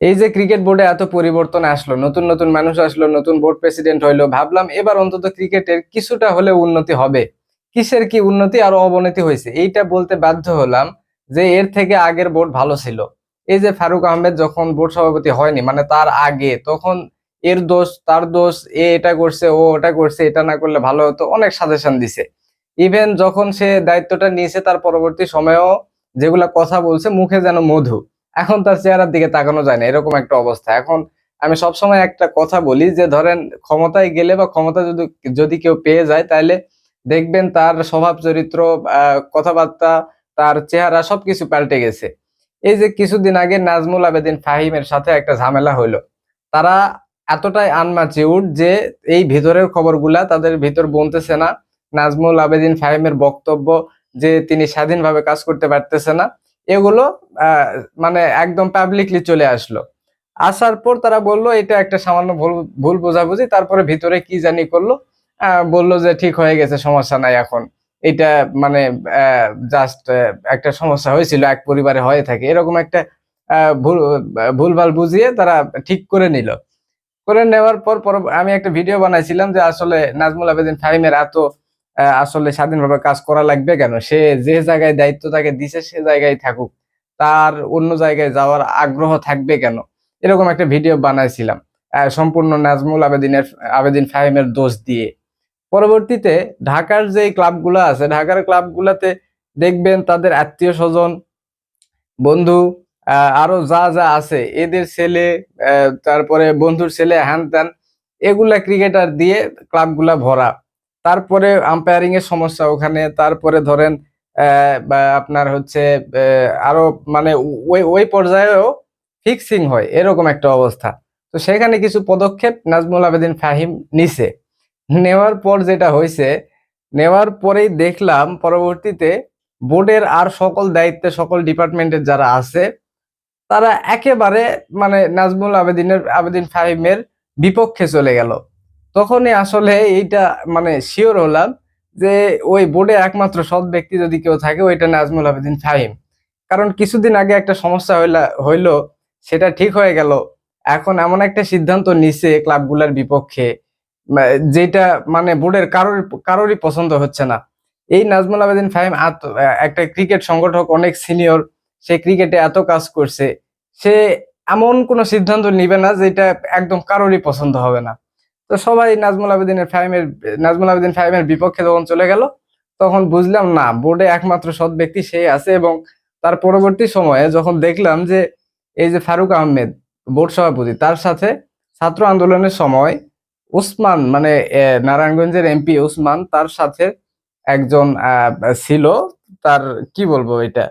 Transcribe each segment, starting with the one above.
এই যে ক্রিকেট বোর্ডে এত পরিবর্তন আসলো, নতুন নতুন মানুষ আসলো, নতুন বোর্ড প্রেসিডেন্ট হইল, ভাবলাম এবার অন্তত ক্রিকেটের কিছুটা হলে উন্নতি হবে। কিসের কি উন্নতি আর অবনতি হয়েছে? এইটা বলতে বাধ্য হলাম যে এর থেকে আগের বোর্ড ভালো ছিল। এই যে ফারুক আহমেদ যখন বোর্ড সভাপতি হয়নি মানে তার আগে, তখন এর দোষ, তার দোষ, এ এটা করছে, ও ওটা করছে, এটা না করলে ভালো হতো, অনেক সাজেশন দিছে। ইভেন যখন সে দায়িত্বটা নিয়েছে, তার পরবর্তী সময়েও যেগুলা কথা বলছে, মুখে যেন মধু। এখন তার চেহারার দিকে তাকানো যায় না, এরকম একটা অবস্থা। এখন আমি সবসময় একটা কথা বলি যে, ধরেন ক্ষমতায় গেলে বা ক্ষমতা যদি যদি কেউ পেয়ে যায় তাহলে দেখবেন তার স্বভাব চরিত্র কথাবার্তা, তার চেহারা সবকিছু পাল্টে গেছে। এই যে কিছুদিন আগে নাজমুল আবেদিন ফাহিমের সাথে একটা ঝামেলা হইল। তারা এতটাই আনমাচিউড যে, এই ভিতরের খবরগুলা তাদের ভিতর বলতেছে না। নাজমুল আবেদিন ফাহিমের বক্তব্য যে, তিনি স্বাধীনভাবে কাজ করতে পারতেছে না। এগুলো মানে একদম পাবলিকলি চলে আসলো। আসার পর তারা বলল, এটা একটা সামান্য ভুল ভুল বোঝাবুঝি। তারপরে ভিতরে কি জানি করল বলল যে, ঠিক হয়ে গেছে, সমস্যা নাই এখন। এটা মানে জাস্ট একটা সমস্যা হয়েছিল, এক পরিবারে হয়ে থাকে। এরকম একটা ভুল, ভুলভাল বুঝিয়ে তারা ঠিক করে নিল। করে নেওয়ার পর আমি একটা ভিডিও বানাইছিলাম যে, আসলে নাজমুল আবেদিন ফাহিমের এত আসলে স্বাধীনভাবে কাজ করা লাগবে কেন? সে যে জায়গায় দায়িত্ব তাকে দিছে, সে জায়গায় থাকুক। তার অন্য জায়গায় যাওয়ার আগ্রহ থাকবে কেন? এরকম একটা ভিডিও বানাইছিলাম সম্পূর্ণ নাজমুল আবেদিনের, আবেদিন ফাহিমের দোষ দিয়ে। পরবর্তীতে ঢাকার যে ক্লাবগুলো আছে, ঢাকার ক্লাবগুলোতে দেখবেন তাদের আত্মীয় স্বজন, বন্ধু আরও যা যা আছে, এদের ছেলে তারপরে বন্ধুর ছেলে হ্যান ত্যান এগুলা ক্রিকেটার দিয়ে ক্লাবগুলা ভরা। তারপরে আম্পায়ারিং এর সমস্যা ওখানে, তারপরে ধরেন আপনার হচ্ছে আরও মানে ওই ওই পর্যায়েও ফিক্সিং হয়, এরকম একটা অবস্থা। তো সেখানে কিছু পদক্ষেপ নাজমুল আবেদিন ফাহিম নিছে। নেওয়ার পর যেটা হয়েছে নেওয়ার পরেই দেখলাম পরবর্তীতে বোর্ডের আর সকল দায়িত্বে, সকল ডিপার্টমেন্টের যারা আছে, তারা একেবারে মানে নাজমুল আবেদিনের, আবেদিন ফাহিমের বিপক্ষে চলে গেল। তখনই আসলে এইটা মানে শিওর হলাম যে ওই বোর্ডে একমাত্র সৎ ব্যক্তি যদি কেউ থাকে, ওইটা নাজমুল আবেদিন ফাহিম। কারণ কিছুদিন আগে একটা সমস্যা হইলা, হইল, সেটা ঠিক হয়ে গেল। এখন এমন একটা সিদ্ধান্ত নিছে ক্লাবগুলোর বিপক্ষে যেটা মানে বোর্ডের কারোর কারোরই পছন্দ হচ্ছে না। এই নাজমুল আবেদিন ফাহিম একটা ক্রিকেট সংগঠক, অনেক সিনিয়র সে ক্রিকেটে এত কাজ করছে। সে এমন কোনো সিদ্ধান্ত নিবে না যেটা একদম কারোরই পছন্দ হবে না। তো সবাই নাজমুল আবেদিনের ফাহিমের নাজমুল আবেদিন ফাহিমের বিপক্ষে যখন চলে গেল, তখন বুঝলাম না, বোর্ডে একমাত্র সৎ ব্যক্তি সে আছে এবং তার পরবর্তী সময়ে যখন দেখলাম যে এই যে ফারুক আহমেদ, বোর্ড সভাপতি, তার সাথে ছাত্র আন্দোলনের সময় উসমান মানে নারায়ণগঞ্জের এমপি উসমান তার সাথে একজন ছিল, তার, কি বলব এটা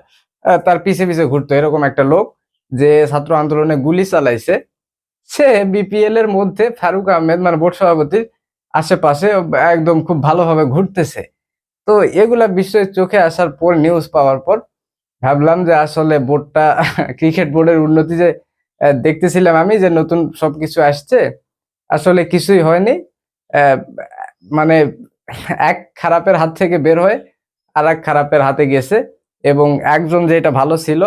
তার পিছে পিছে ঘুরতো, এরকম একটা লোক যে ছাত্র আন্দোলনে গুলি চালাইছে। সে বিপিএল এর মধ্যে ফারুক আহমেদ মানে বোর্ড সভাপতির আশেপাশে একদম খুব ভালোভাবে ঘুরতেছে। তো এগুলা বিশ্বের চোখে আসার পর নিউজ পাওয়ার পর ভাবলাম যে আসলে বোর্ডটা ক্রিকেট বোর্ডের উন্নতি যে দেখতেছিলাম আমি যে নতুন সবকিছু আসছে, আসলে কিছুই হয়নি। মানে এক খারাপের হাত থেকে বের হয়ে আর এক খারাপের হাতে গেছে এবং একজন যেটা ভালো ছিল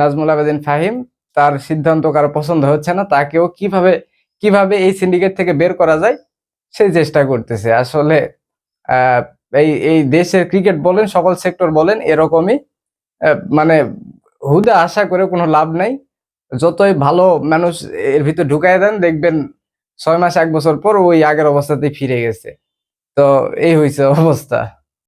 নাজমুল আবেদিন ফাহিম তার সিদ্ধান্ত কারও পছন্দ হচ্ছে না, তাকেও কীভাবে কীভাবে এই সিন্ডিকেট থেকে বের করা যায় সেই চেষ্টা করতেছে। আসলে এই এই দেশের ক্রিকেট বলেন, সকল সেক্টর বলেন, এরকমই মানে হুদা আশা করে কোনো লাভ নাই। যতই ভালো মানুষ এর ভিতর ঢুকাই দেন, দেখবেন ছয় মাস, এক বছর পর ওই আগের অবস্থাতেই ফিরে গেছে। তো এই হয়েছে অবস্থা।